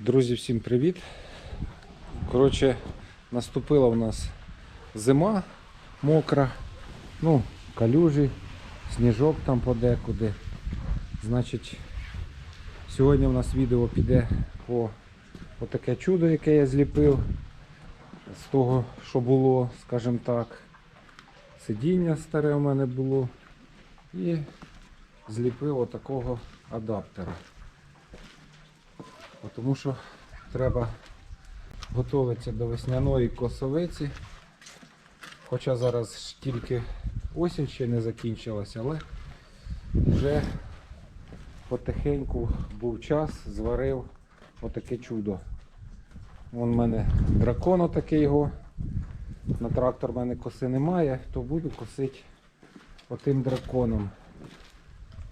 Друзі, всім привіт. Коротше, наступила у нас зима мокра, ну, калюжі, сніжок там подекуди. Значить, сьогодні у нас відео піде по таке чудо, яке я зліпив з того, що було, скажімо так. Сидіння старе у мене було. І зліпив отакого адаптера. Тому що треба готуватися до весняної косовиці. Хоча зараз тільки осінь ще не закінчилася, але вже потихеньку був час, зварив отаке чудо. Вон в мене дракон отакий його. На трактор в мене коси немає, то буду косити отим драконом.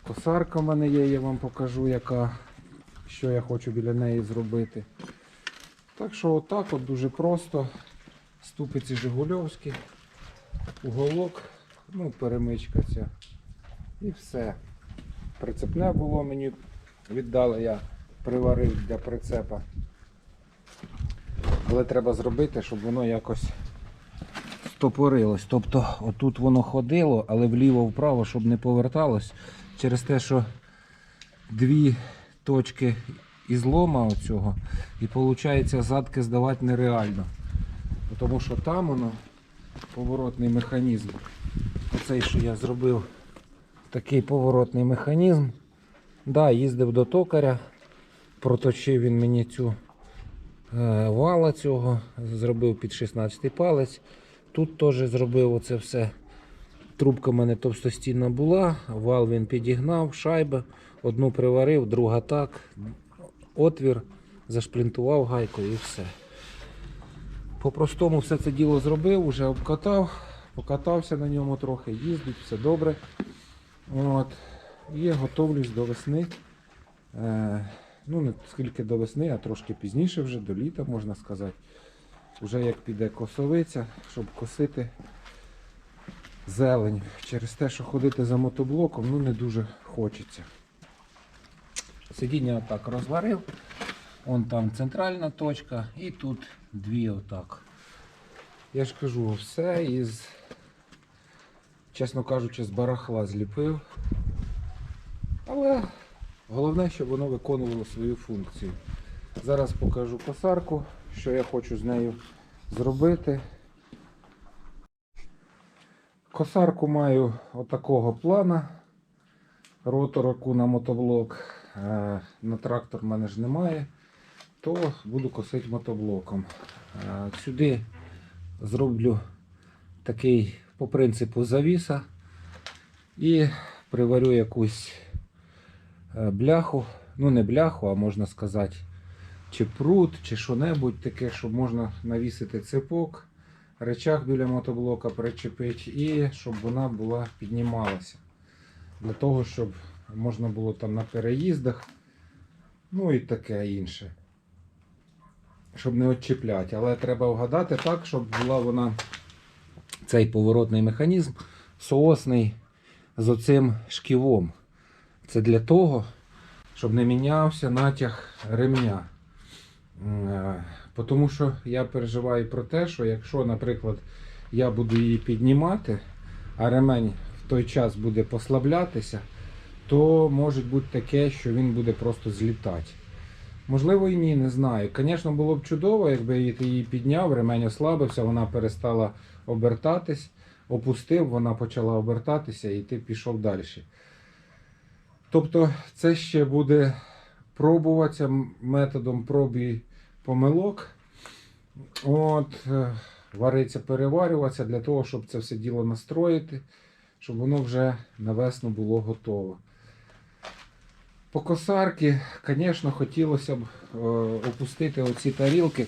Косарка в мене є, я вам покажу, яка, що я хочу біля неї зробити. Так що отак от дуже просто. Ступиці Жигульовські, уголок, ну, перемичка ця. І все. Прицепне було мені віддали, я приварив для прицепа. Але треба зробити, щоб воно якось стопорилось. Тобто отут воно ходило, але вліво-вправо, щоб не поверталось. Через те, що дві точки ізлома оцього, і виходить задки здавати нереально. Тому що там воно поворотний механізм. Оцей, що я зробив, такий поворотний механізм. Да, їздив до токаря, проточив він мені цю е, вала цього, зробив під 16 палець. Тут теж зробив оце все. Трубка в мене товстостінна була, вал він підігнав, шайба, одну приварив, друга так, отвір, зашплінтував гайкою і все. По-простому все це діло зробив, вже обкатав, покатався на ньому трохи, їздить, все добре. От. І готовлюсь до весни. Е, ну, не скільки до весни, а трошки пізніше вже, до літа можна сказати. Вже як піде косовиця, щоб косити зелень. Через те, що ходити за мотоблоком, ну не дуже хочеться. Сидіння отак розварив. Вон там центральна точка і тут дві отак. Я ж кажу, все із, чесно кажучи, з барахла зліпив. Але головне, щоб воно виконувало свою функцію. Зараз покажу косарку, що я хочу з нею зробити. Косарку маю отакого плана. Ротороку на мотоблок. Е, На трактор в мене ж немає, то буду косити мотоблоком. Е, Сюди зроблю такий по принципу завіса і приварю якусь е, бляху, ну не бляху, а можна сказати, чи прут, чи що-небудь таке, щоб можна навісити цепок, речах біля мотоблока причепити і щоб вона була піднімалася. Для того, щоб можна було там на переїздах, ну і таке інше. Щоб не відчіпляти. Але треба вгадати так, щоб була вона цей поворотний механізм соосний з оцим шківом. Це для того, щоб не мінявся натяг ремня. Тому що я переживаю про те, що якщо, наприклад, я буду її піднімати, а ремень в той час буде послаблятися, то може бути таке, що він буде просто злітати. Можливо і ні, не знаю. Звісно, було б чудово, якби я її підняв, ремень ослабився, вона перестала обертатись, опустив, вона почала обертатися і ти пішов далі. Тобто це ще буде пробуватися методом проб і помилок. От, е, вариться, переварюватися для того, щоб це все діло настроїти, щоб воно вже на весну було готово. По косарки, звісно, хотілося б е, опустити оці тарілки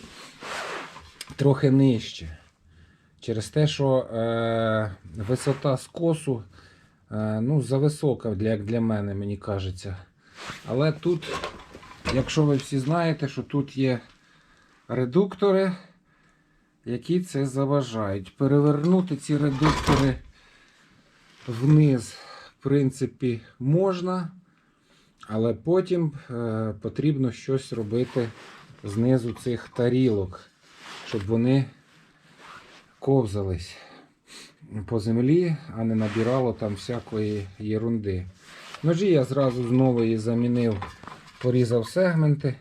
трохи нижче. Через те, що е, висота скосу е, ну, зависока, як для мене, мені кажеться. Але тут, якщо ви всі знаєте, що тут є редуктори, які це заважають. Перевернути ці редуктори вниз, в принципі, можна, але потім е, потрібно щось робити знизу цих тарілок, щоб вони ковзались по землі, а не набирало там всякої єрунди. Ножі я зразу з нової замінив, порізав сегменти.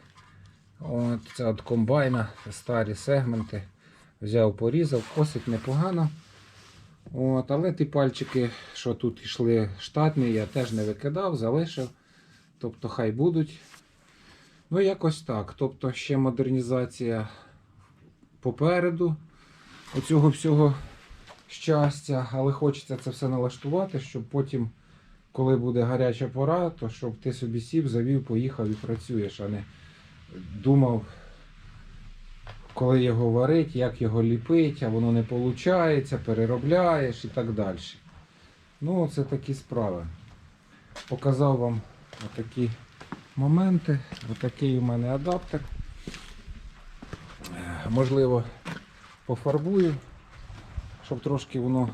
От, це від комбайна, старі сегменти. Взяв, порізав, косить непогано. От, але ті пальчики, що тут йшли штатні, я теж не викидав, залишив. Тобто хай будуть. Ну, якось так. Тобто ще модернізація попереду оцього всього щастя, але хочеться це все налаштувати, щоб потім, коли буде гаряча пора, то щоб ти собі сів, завів, поїхав і працюєш, а не думав, коли його варить, як його ліпить, а воно не виходить, переробляєш і так далі. Ну, це такі справи. Показав вам отакі моменти. Отакий у мене адаптер. Можливо, пофарбую, щоб трошки воно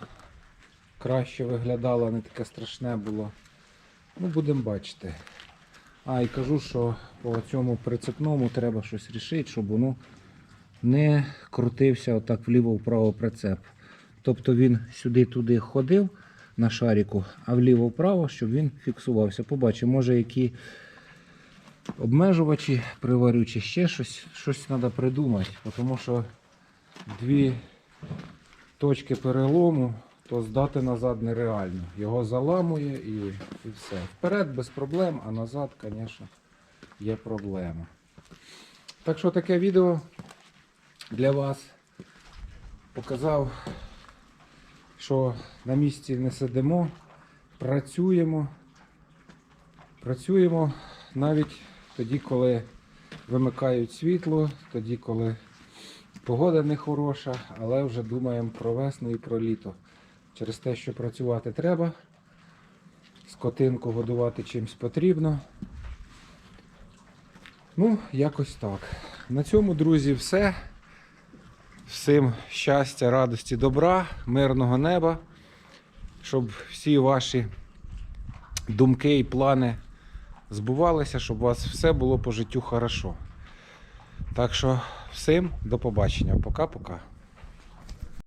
краще виглядало, не таке страшне було. Ну, будемо бачити. А, і кажу, що по цьому прицепному треба щось рішити, щоб воно не крутився отак вліво-вправо прицеп. Тобто він сюди-туди ходив на шаріку, а вліво-вправо, щоб він фіксувався. Побачимо, може які обмежувачі приварю чи ще щось. Щось треба придумати, тому що дві точки перелому, то здати назад нереально. Його заламує і, і все. Вперед без проблем, а назад, звісно, є проблема. Так що таке відео для вас. Показав, що на місці не сидимо, працюємо. Працюємо навіть тоді, коли вимикають світло, тоді, коли погода не хороша, але вже думаємо про весну і про літо. Через те, що працювати треба, скотинку годувати чимось потрібно. Ну, якось так. На цьому, друзі, все. Всім щастя, радості, добра, мирного неба, щоб всі ваші думки і плани збувалися, щоб у вас все було по життю хорошо. Так що всім до побачення. Пока-пока.